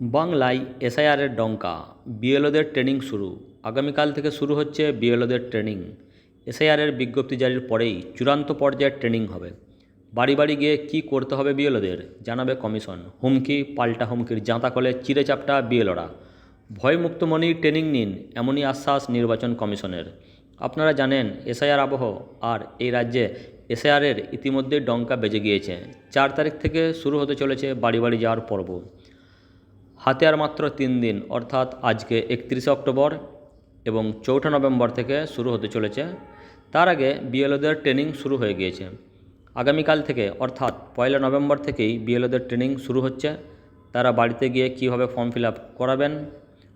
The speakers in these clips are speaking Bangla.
বাংলায় এসআইআরের ডঙ্কা, বিএলওদের ট্রেনিং শুরু। আগামীকাল থেকে শুরু হচ্ছে বিএলওদের ট্রেনিং। এসআইআরের বিজ্ঞপ্তি জারির পরেই চূড়ান্ত পর্যায়ের ট্রেনিং হবে। বাড়ি বাড়ি গিয়ে কী করতে হবে বিএলওদের জানাবে কমিশন। হুমকি, পাল্টা হুমকির জাঁতা কলে চিড়ে চাপটা বিএলওরা ভয়মুক্তমণি ট্রেনিং নিন, এমনই আশ্বাস নির্বাচন কমিশনের। আপনারা জানেন, এসআইআর আবহ আর এই রাজ্যে এসআইআরের ইতিমধ্যে ডঙ্কা বেজে গিয়েছে। চার তারিখ থেকে শুরু হতে চলেছে বাড়ি বাড়ি যাওয়ার পর্ব। হাতে আর মাত্র তিন দিন, অর্থাৎ আজকে একত্রিশে অক্টোবর এবং চৌঠা নভেম্বর থেকে শুরু হতে চলেছে। তার আগে বিএলওদের ট্রেনিং শুরু হয়ে গিয়েছে। আগামীকাল থেকে, অর্থাৎ পয়লা নভেম্বর থেকেই বিএলওদের ট্রেনিং শুরু হচ্ছে। তারা বাড়িতে গিয়ে কীভাবে ফর্ম ফিল আপ করাবেন,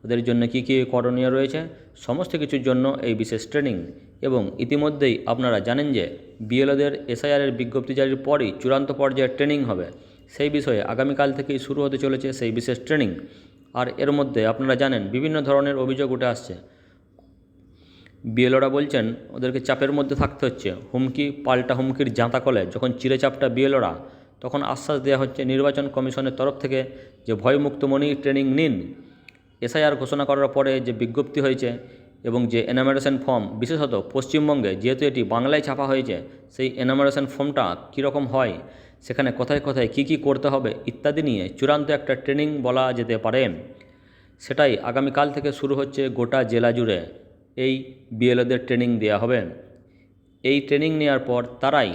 ওদের জন্য কী কী করণীয় রয়েছে, সমস্ত কিছুর জন্য এই বিশেষ ট্রেনিং। এবং ইতিমধ্যেই আপনারা জানেন যে বিএলওদের এসআইআরের বিজ্ঞপ্তি জারির পরই চূড়ান্ত পর্যায়ের ট্রেনিং হবে। সেই বিষয়ে আগামীকাল থেকেই শুরু হতে চলেছে সেই বিশেষ ট্রেনিং। আর এর মধ্যে আপনারা জানেন বিভিন্ন ধরনের অভিযোগ উঠে আসছে। বিএলওরা বলছেন, ওদেরকে চাপের মধ্যে থাকতে হচ্ছে। হুমকি, পাল্টা হুমকির জাঁতা কলে যখন চিড়েচাপটা বিএলওরা, তখন আশ্বাস দেওয়া হচ্ছে নির্বাচন কমিশনের তরফ থেকে যে ভয়মুক্ত মনি ট্রেনিং নিন। এসআইআর ঘোষণা করার পরে যে বিজ্ঞপ্তি হয়েছে এবং যে এনামারেশন ফর্ম বিশেষত পশ্চিমবঙ্গে যেহেতু এটি বাংলায় ছাপা হয়েছে, সেই এনামারেশন ফর্মটা কীরকম হয়? সেখানে কোথায় কোথায় কী কী করতে হবে ইত্যাদি নিয়ে চূড়ান্ত একটা ট্রেনিং বলা যেতে পারে। সেটাই আগামীকাল থেকে শুরু হচ্ছে গোটা জেলা জুড়ে এই বিএলওদের ট্রেনিং দেওয়া হবে। এই ট্রেনিং নেওয়ার পর তারাই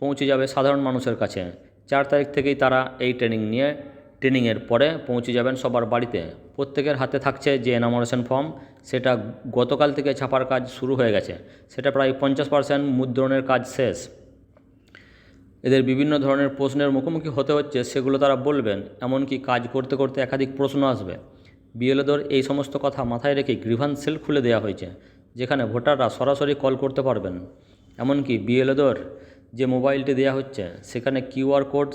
পৌঁছে যাবে সাধারণ মানুষের কাছে। চার তারিখ থেকেই তারা এই ট্রেনিং নিয়ে ট্রেনিংয়ের পরে পৌঁছে যাবেন সবার বাড়িতে। প্রত্যেকের হাতে থাকছে যে এনামোরেশন ফর্ম সেটা গতকাল থেকে ছাপার কাজ শুরু হয়ে গেছে। সেটা প্রায় পঞ্চাশ পার্সেন্ট মুদ্রণের কাজ শেষ। এদের বিভিন্ন ধরনের প্রশ্নের মুখোমুখি হতে হচ্ছে সেগুলো তারা বলবেন, এমনকি কাজ করতে করতে একাধিক প্রশ্ন আসবে। বিএলওদের এই সমস্ত কথা মাথায় রেখে গ্রিভান্স সেল খুলে দেওয়া হয়েছে, যেখানে ভোটাররা সরাসরি কল করতে পারবেন। এমনকি বিএলওদের যে মোবাইলটি দেওয়া হচ্ছে, সেখানে কিউআর কোড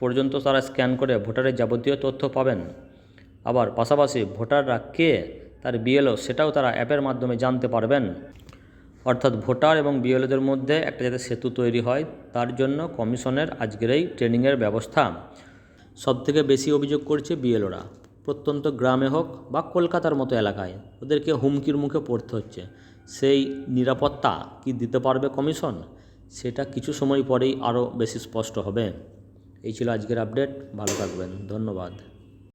পর্যন্ত তারা স্ক্যান করে ভোটারের যাবতীয় তথ্য পাবেন। আবার পাশাপাশি ভোটাররা কে, তার বিএলও, সেটাও তারা অ্যাপের মাধ্যমে জানতে পারবেন। অর্থাৎ ভোটার এবং বিএলওদের মধ্যে একটা যাতে সেতু তৈরি হয়, তার জন্য কমিশনের আজকের এই ট্রেনিংয়ের ব্যবস্থা। সবথেকে বেশি অভিযোগ করছে বিএলওরা। প্রত্যন্ত গ্রামে হোক বা কলকাতার মতো এলাকায়, ওদেরকে হুমকির মুখে পড়তে হচ্ছে। সেই নিরাপত্তা কি দিতে পারবে কমিশন? সেটা কিছু সময় পরেই আরও বেশি স্পষ্ট হবে। এই ছিল আজকের আপডেট। ভালো থাকবেন। ধন্যবাদ।